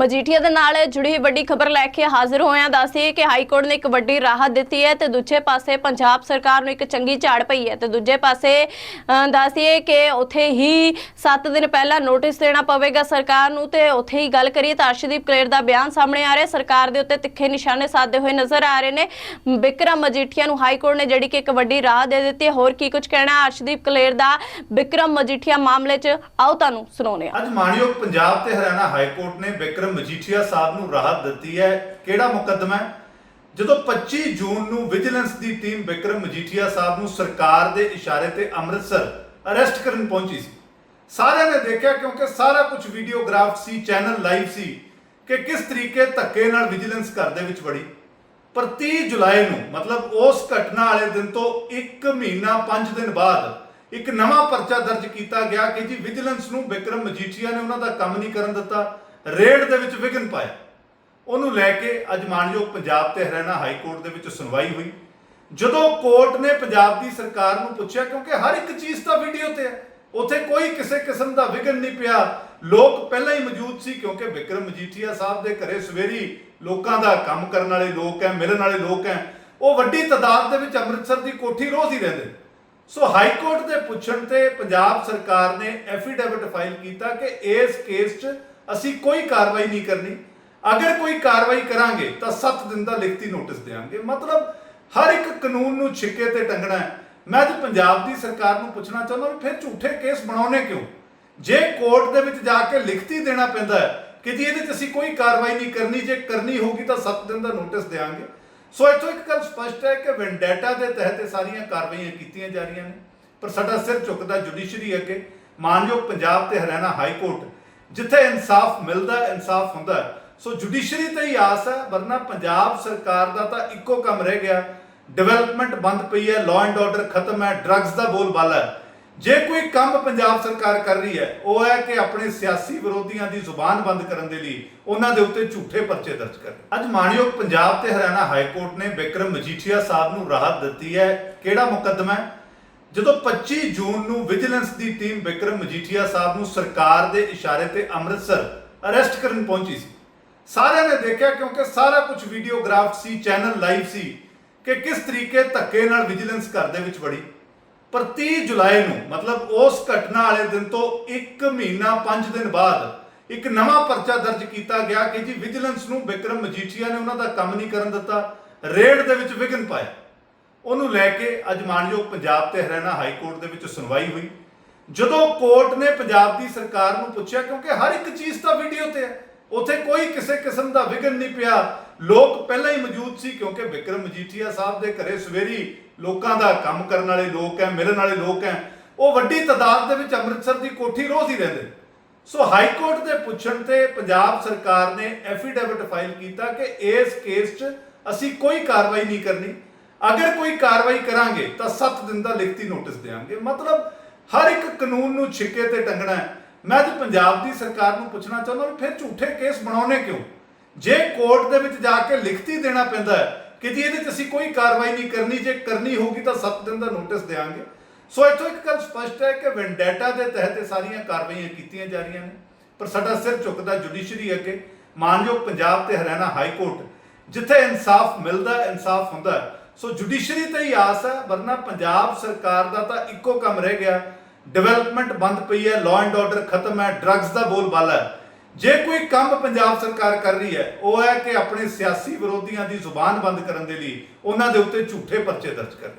ਮਜੀਠੀਆ ਦੇ ਨਾਲ ਜੁੜੀ ਵੱਡੀ ਖਬਰ ਲੈ ਕੇ ਹਾਜ਼ਰ ਹੋਇਆ ਹਾਂ ਕਿ ਹਾਈ ਕੋਰਟ ਨੇ ਇੱਕ ਵੱਡੀ ਰਾਹਤ ਦਿੱਤੀ ਹੈ ਤੇ ਦੂਜੇ ਪਾਸੇ ਪੰਜਾਬ ਸਰਕਾਰ ਨੂੰ ਇੱਕ ਚੰਗੀ ਝਾੜ ਪਈ ਹੈ ਤੇ ਦੂਜੇ ਪਾਸੇ ਅਹ, ਕਿ ਉੱਥੇ ਹੀ 7 ਦਿਨ ਪਹਿਲਾਂ ਨੋਟਿਸ ਦੇਣਾ ਪਵੇਗਾ ਸਰਕਾਰ ਨੂੰ ਤੇ ਉੱਥੇ ਹੀ ਗੱਲ ਕਰੀਏ ਤਾਂ ਅਰਸ਼ਦੀਪ ਕਲੇਰ ਦਾ ਬਿਆਨ ਸਾਹਮਣੇ ਆ ਰਿਹਾ। ਸਰਕਾਰ ਦੇ ਉੱਤੇ ਤਿੱਖੇ ਨਿਸ਼ਾਨੇ ਸਾਧਦੇ ਹੋਏ ਨਜ਼ਰ ਆ ਰਹੇ ਨੇ। ਬਿਕਰਮ ਮਜੀਠੀਆ ਨੂੰ ਹਾਈ ਕੋਰਟ ਨੇ ਜਿਹੜੀ ਕਿ ਇੱਕ ਵੱਡੀ ਰਾਹਤ ਦੇ ਦਿੱਤੀ ਹੈ। ਹੋਰ ਕੀ ਕੁਝ ਕਹਿਣਾ ਅਰਸ਼ਦੀਪ ਕਲੇਰ ਦਾ ਬਿਕਰਮ ਮਜੀਠੀਆ ਮਾਮਲੇ 'ਚ ਆਓ ਤੁਹਾਨੂੰ ਸੁਣਾਉਂਦੇ ਹਾਂ। ਅੱਜ ਮਾਨਯੋਗ ਪੰਜਾਬ ਤੇ ਹਰਿਆਣਾ ਹਾਈ ਕੋਰਟ ਨੇ ਬਿਕਰਮ ਮਜੀਠੀਆ ਸਾਹਿਬ ਨੂੰ ਰਾਹਤ ਦਿੱਤੀ ਹੈ, ਕਿਹੜਾ ਮੁਕੱਦਮਾ ਹੈ? ਜਦੋਂ 25 ਜੂਨ ਨੂੰ ਵਿਜੀਲੈਂਸ ਦੀ ਟੀਮ ਬਿਕਰਮ ਮਜੀਠੀਆ ਸਾਹਿਬ ਨੂੰ ਸਰਕਾਰ ਦੇ ਇਸ਼ਾਰੇ ਤੇ ਅੰਮ੍ਰਿਤਸਰ ਅਰੈਸਟ ਕਰਨ ਪਹੁੰਚੀ ਸੀ। ਸਾਰਿਆਂ ਨੇ ਦੇਖਿਆ ਕਿਉਂਕਿ ਸਾਰਾ ਕੁਝ ਵੀਡੀਓਗ੍ਰਾਫ ਸੀ, ਚੈਨਲ ਲਾਈਵ ਸੀ ਕਿ ਕਿਸ ਤਰੀਕੇ ਧੱਕੇ ਨਾਲ ਵਿਜੀਲੈਂਸ ਘਰ ਦੇ ਵਿੱਚ ਵੜੀ। ਪਰ 30 ਜੁਲਾਈ ਨੂੰ, ਮਤਲਬ ਉਸ ਘਟਨਾ ਵਾਲੇ ਦਿਨ ਤੋਂ 1 ਮਹੀਨਾ 5 ਦਿਨ ਬਾਅਦ ਇੱਕ ਨਵਾਂ ਪਰਚਾ ਦਰਜ ਕੀਤਾ ਗਿਆ ਕਿ ਜੀ ਵਿਜੀਲੈਂਸ ਨੂੰ ਬਿਕਰਮ ਮਜੀਠੀਆ ਨੇ ਉਹਨਾਂ ਦਾ ਕੰਮ ਨਹੀਂ ਕਰਨ ਦਿੱਤਾ। ਰੇਡ ਦੇ ਵਿੱਚ ਵਿਘਨ ਪਾਇਆ। ਉਹਨੂੰ ਲੈ ਕੇ ਅੱਜ ਮਾਨਯੋਗ ਪੰਜਾਬ ਤੇ ਹਰਿਆਣਾ ਹਾਈ ਕੋਰਟ ਦੇ ਵਿੱਚ ਸੁਣਵਾਈ ਹੋਈ। ਜਦੋਂ ਕੋਰਟ ਨੇ ਪੰਜਾਬ ਦੀ ਸਰਕਾਰ ਨੂੰ ਪੁੱਛਿਆ, ਕਿਉਂਕਿ ਹਰ ਇੱਕ ਚੀਜ਼ ਤਾਂ ਵੀਡੀਓ ਤੇ ਹੈ, ਉੱਥੇ ਕੋਈ ਕਿਸੇ ਕਿਸਮ ਦਾ ਵਿਘਨ ਨਹੀਂ ਪਿਆ। ਲੋਕ ਪਹਿਲਾਂ ਹੀ ਮੌਜੂਦ ਸੀ, ਕਿਉਂਕਿ ਵਿਕਰਮ ਮਜੀਠੀਆ ਸਾਹਿਬ ਦੇ ਘਰੇ ਸਵੇਰੀ ਲੋਕਾਂ ਦਾ ਕੰਮ ਕਰਨ ਵਾਲੇ ਲੋਕ ਹੈ, ਮਿਲਣ ਵਾਲੇ ਲੋਕ ਹੈ, ਉਹ ਵੱਡੀ ਤਾਦਾਦ ਦੇ ਵਿੱਚ ਅੰਮ੍ਰਿਤਸਰ ਦੀ ਕੋਠੀ ਰੋਜ਼ ਹੀ ਰਹਿੰਦੇ ਸੋ ਹਾਈ ਕੋਰਟ ਦੇ ਪੁੱਛਣ ਤੇ ਪੰਜਾਬ ਸਰਕਾਰ ਨੇ ਐਫੀਡੇਵਿਟ ਫਾਈਲ ਕੀਤਾ ਕਿ ਇਸ ਕੇਸ 'ਚ ਅਸੀਂ ਕੋਈ ਕਾਰਵਾਈ ਨਹੀਂ ਕਰਨੀ। ਅਗਰ ਕੋਈ ਕਾਰਵਾਈ ਕਰਾਂਗੇ, ਤਾਂ 7 ਦਿਨ ਦਾ ਲਿਖਤੀ ਨੋਟਿਸ ਦੇਵਾਂਗੇ। ਮਤਲਬ ਹਰ ਇੱਕ ਕਾਨੂੰਨ ਨੂੰ ਛਿੱਕੇ ਤੇ ਟੰਗਣਾ ਹੈ। ਮੈਂ ਅੱਜ ਪੰਜਾਬ ਦੀ ਸਰਕਾਰ ਨੂੰ ਪੁੱਛਣਾ ਚਾਹੁੰਦਾ ਵੀ ਫਿਰ ਝੂਠੇ ਕੇਸ ਬਣਾਉਣੇ ਕਿਉਂ? ਜੇ ਕੋਰਟ ਦੇ ਵਿੱਚ ਜਾ ਕੇ ਲਿਖਤੀ ਦੇਣਾ ਪੈਂਦਾ ਹੈ ਕਿ ਜੀ ਇਹਦੇ 'ਚ ਅਸੀਂ ਕੋਈ ਕਾਰਵਾਈ ਨਹੀਂ ਕਰਨੀ, ਜੇ ਕਰਨੀ ਹੋਊਗੀ ਤਾਂ 7 ਦਿਨ ਦਾ ਨੋਟਿਸ ਦੇਵਾਂਗੇ। ਸੋ ਇੱਥੋਂ ਇੱਕ ਗੱਲ ਸਪਸ਼ਟ ਹੈ ਕਿ ਵੈਂਡੇਟਾ ਦੇ ਤਹਿਤ ਇਹ ਸਾਰੀਆਂ ਕਾਰਵਾਈਆਂ ਕੀਤੀਆਂ ਜਾ ਰਹੀਆਂ ਨੇ। ਪਰ ਸਾਡਾ ਸਿਰ ਝੁਕਦਾ ਜੁਡੀਸ਼ਰੀ ਅੱਗੇ। ਮਾਨਯੋਗ ਪੰਜਾਬ ਤੇ ਹਰਿਆਣਾ ਹਾਈ ਕੋਰਟ ਜਿੱਥੇ ਇਨਸਾਫ ਮਿਲਦਾ ਇਨਸਾਫ ਹੁੰਦਾ ਸੋ ਜੁਡੀਸ਼ਰੀ ਤੇ ਹੀ ਆਸ ਹੈ, ਵਰਨਾ ਪੰਜਾਬ ਸਰਕਾਰ ਦਾ ਤਾਂ ਇੱਕੋ ਕੰਮ ਰਹਿ ਗਿਆ। ਡਿਵੈਲਪਮੈਂਟ ਬੰਦ ਪਈ ਹੈ ਲਾਅ ਐਂਡ ਆਰਡਰ ਖਤਮ ਹੈ ਡਰੱਗਸ ਦਾ ਬੋਲਬਾਲਾ ਹੈ। ਜੇ ਕੋਈ ਕੰਮ ਪੰਜਾਬ ਸਰਕਾਰ ਕਰ ਰਹੀ ਹੈ, ਉਹ ਹੈ ਕਿ ਆਪਣੇ ਸਿਆਸੀ ਵਿਰੋਧੀਆਂ ਦੀ ਜ਼ੁਬਾਨ ਬੰਦ ਕਰਨ ਦੇ ਲਈ ਉਹਨਾਂ ਦੇ ਉੱਤੇ ਝੂਠੇ ਪਰਚੇ ਦਰਜ ਕਰ ਅੱਜ ਮਾਨਯੋਗ ਪੰਜਾਬ ਤੇ ਹਰਿਆਣਾ ਹਾਈ ਕੋਰਟ ਨੇ ਬਿਕਰਮ ਮਜੀਠੀਆ ਸਾਹਿਬ ਨੂੰ ਰਾਹਤ ਦਿੱਤੀ ਹੈ। ਕਿਹੜਾ ਮੁਕੱਦਮਾ ਹੈ? ਜਦੋਂ 25 ਜੂਨ ਨੂੰ ਵਿਜੀਲੈਂਸ ਦੀ ਟੀਮ ਬਿਕਰਮ ਮਜੀਠੀਆ ਸਾਹਿਬ ਨੂੰ ਸਰਕਾਰ ਦੇ ਇਸ਼ਾਰੇ ਤੇ ਅੰਮ੍ਰਿਤਸਰ ਅਰੈਸਟ ਕਰਨ ਪਹੁੰਚੀ ਸੀ। ਸਾਰਿਆਂ ਨੇ ਦੇਖਿਆ ਕਿਉਂਕਿ ਸਾਰਾ ਕੁਝ ਵੀਡੀਓਗ੍ਰਾਫ ਸੀ, ਚੈਨਲ ਲਾਈਵ ਸੀ ਕਿ ਕਿਸ ਤਰੀਕੇ ਧੱਕੇ ਨਾਲ ਵਿਜੀਲੈਂਸ ਘਰ ਦੇ ਵਿੱਚ ਵੜੀ। ਪਰ 30 ਜੁਲਾਈ ਨੂੰ, ਮਤਲਬ ਉਸ ਘਟਨਾ ਵਾਲੇ ਦਿਨ ਤੋਂ 1 ਮਹੀਨਾ 5 ਦਿਨ ਬਾਅਦ ਇੱਕ ਨਵਾਂ ਪਰਚਾ ਦਰਜ ਕੀਤਾ ਗਿਆ ਕਿ ਜੀ ਵਿਜੀਲੈਂਸ ਨੂੰ ਬਿਕਰਮ ਮਜੀਠੀਆ ਨੇ ਉਹਨਾਂ ਦਾ ਕੰਮ ਨਹੀਂ ਕਰਨ ਦਿੱਤਾ, ਰੇਡ ਦੇ ਵਿੱਚ ਵਿਘਨ ਪਾਇਆ। ਉਹਨੂੰ ਲੈ ਕੇ ਅੱਜ ਮਾਨਯੋਗ ਪੰਜਾਬ ਤੇ ਹਰਿਆਣਾ ਹਾਈ ਕੋਰਟ ਦੇ ਵਿੱਚ ਸੁਣਵਾਈ ਹੋਈ। ਜਦੋਂ ਕੋਰਟ ਨੇ ਪੰਜਾਬ ਦੀ ਸਰਕਾਰ ਨੂੰ ਪੁੱਛਿਆ, ਕਿਉਂਕਿ ਹਰ ਇੱਕ ਚੀਜ਼ ਤਾਂ ਵੀਡੀਓ ਤੇ ਹੈ, ਉੱਥੇ ਕੋਈ ਕਿਸੇ ਕਿਸਮ ਦਾ ਵਿਘਨ ਨਹੀਂ ਪਿਆ। ਲੋਕ ਪਹਿਲਾਂ ਹੀ ਮੌਜੂਦ ਸੀ, ਕਿਉਂਕਿ ਵਿਕਰਮ ਮਜੀਠੀਆ ਸਾਹਿਬ ਦੇ ਘਰੇ ਸਵੇਰੀ ਲੋਕਾਂ ਦਾ ਕੰਮ ਕਰਨ ਵਾਲੇ ਲੋਕ ਹੈ, ਮਿਲਣ ਵਾਲੇ ਲੋਕ ਹੈ। ਉਹ ਵੱਡੀ ਤਾਦਾਦ ਦੇ ਵਿੱਚ ਅੰਮ੍ਰਿਤਸਰ ਦੀ ਕੋਠੀ ਰੋਜ਼ ਹੀ ਰਹਿੰਦੇ। ਸੋ ਹਾਈ ਕੋਰਟ ਦੇ ਪੁੱਛਣ ਤੇ ਪੰਜਾਬ ਸਰਕਾਰ ਨੇ ਐਫੀਡੇਵਿਟ ਫਾਈਲ ਕੀਤਾ ਕਿ ਇਸ ਕੇਸ 'ਚ ਅਸੀਂ ਕੋਈ ਕਾਰਵਾਈ ਨਹੀਂ ਕਰਨੀ। ਅਗਰ ਕੋਈ ਕਾਰਵਾਈ ਕਰਾਂਗੇ ਤਾਂ 7 ਦਿਨ ਦਾ ਲਿਖਤੀ ਨੋਟਿਸ ਦੇਵਾਂਗੇ ਮਤਲਬ ਹਰ ਇੱਕ ਕਾਨੂੰਨ ਨੂੰ ਛਿੱਕੇ ਤੇ ਟੰਗਣਾ ਹੈ। ਮੈਂ ਅੱਜ ਪੰਜਾਬ ਦੀ ਸਰਕਾਰ ਨੂੰ ਪੁੱਛਣਾ ਚਾਹੁੰਦਾ ਵੀ ਫਿਰ ਝੂਠੇ ਕੇਸ ਬਣਾਉਣੇ ਕਿਉਂ? ਜੇ ਕੋਰਟ ਦੇ ਵਿੱਚ ਜਾ ਕੇ ਲਿਖਤੀ ਦੇਣਾ ਪੈਂਦਾ ਹੈ ਕਿ ਜੀ ਇਹਦੇ 'ਚ ਅਸੀਂ ਕੋਈ ਕਾਰਵਾਈ ਨਹੀਂ ਕਰਨੀ, ਜੇ ਕਰਨੀ ਹੋਊਗੀ ਤਾਂ 7 ਦਿਨ ਦਾ ਨੋਟਿਸ ਦੇਵਾਂਗੇ ਸੋ ਇੱਥੋਂ ਇੱਕ ਗੱਲ ਸਪਸ਼ਟ ਹੈ ਕਿ ਵੈਂਡੇਟਾ ਦੇ ਤਹਿਤ ਇਹ ਸਾਰੀਆਂ ਕਾਰਵਾਈਆਂ ਕੀਤੀਆਂ ਜਾ ਰਹੀਆਂ ਨੇ, ਪਰ ਸਾਡਾ ਸਿਰ ਝੁਕਦਾ ਜੁਡੀਸ਼ਰੀ ਅੱਗੇ। ਮਾਨਯੋਗ ਪੰਜਾਬ ਤੇ ਹਰਿਆਣਾ ਹਾਈ ਕੋਰਟ, ਜਿੱਥੇ ਇਨਸਾਫ ਮਿਲਦਾ, ਇਨਸਾਫ ਹੁੰਦਾ ਸੋ ਜੁਡੀਸ਼ਰੀ ਤੇ ਹੀ ਆਸ ਹੈ, ਵਰਨਾ ਪੰਜਾਬ ਸਰਕਾਰ ਦਾ ਤਾਂ ਇੱਕੋ ਕੰਮ ਰਹਿ ਗਿਆ। ਡਿਵੈਲਪਮੈਂਟ ਬੰਦ ਪਈ ਹੈ ਲਾਅ ਐਂਡ ਆਰਡਰ ਖਤਮ ਹੈ ਡਰੱਗਸ ਦਾ ਬੋਲਬਾਲਾ ਹੈ। ਜੇ ਕੋਈ ਕੰਮ ਪੰਜਾਬ ਸਰਕਾਰ ਕਰ ਰਹੀ ਹੈ, ਉਹ ਹੈ ਕਿ ਆਪਣੇ ਸਿਆਸੀ ਵਿਰੋਧੀਆਂ ਦੀ ਜ਼ੁਬਾਨ ਬੰਦ ਕਰਨ ਦੇ ਲਈ ਉਹਨਾਂ ਦੇ ਉੱਤੇ ਝੂਠੇ ਪਰਚੇ ਦਰਜ ਕਰਨ।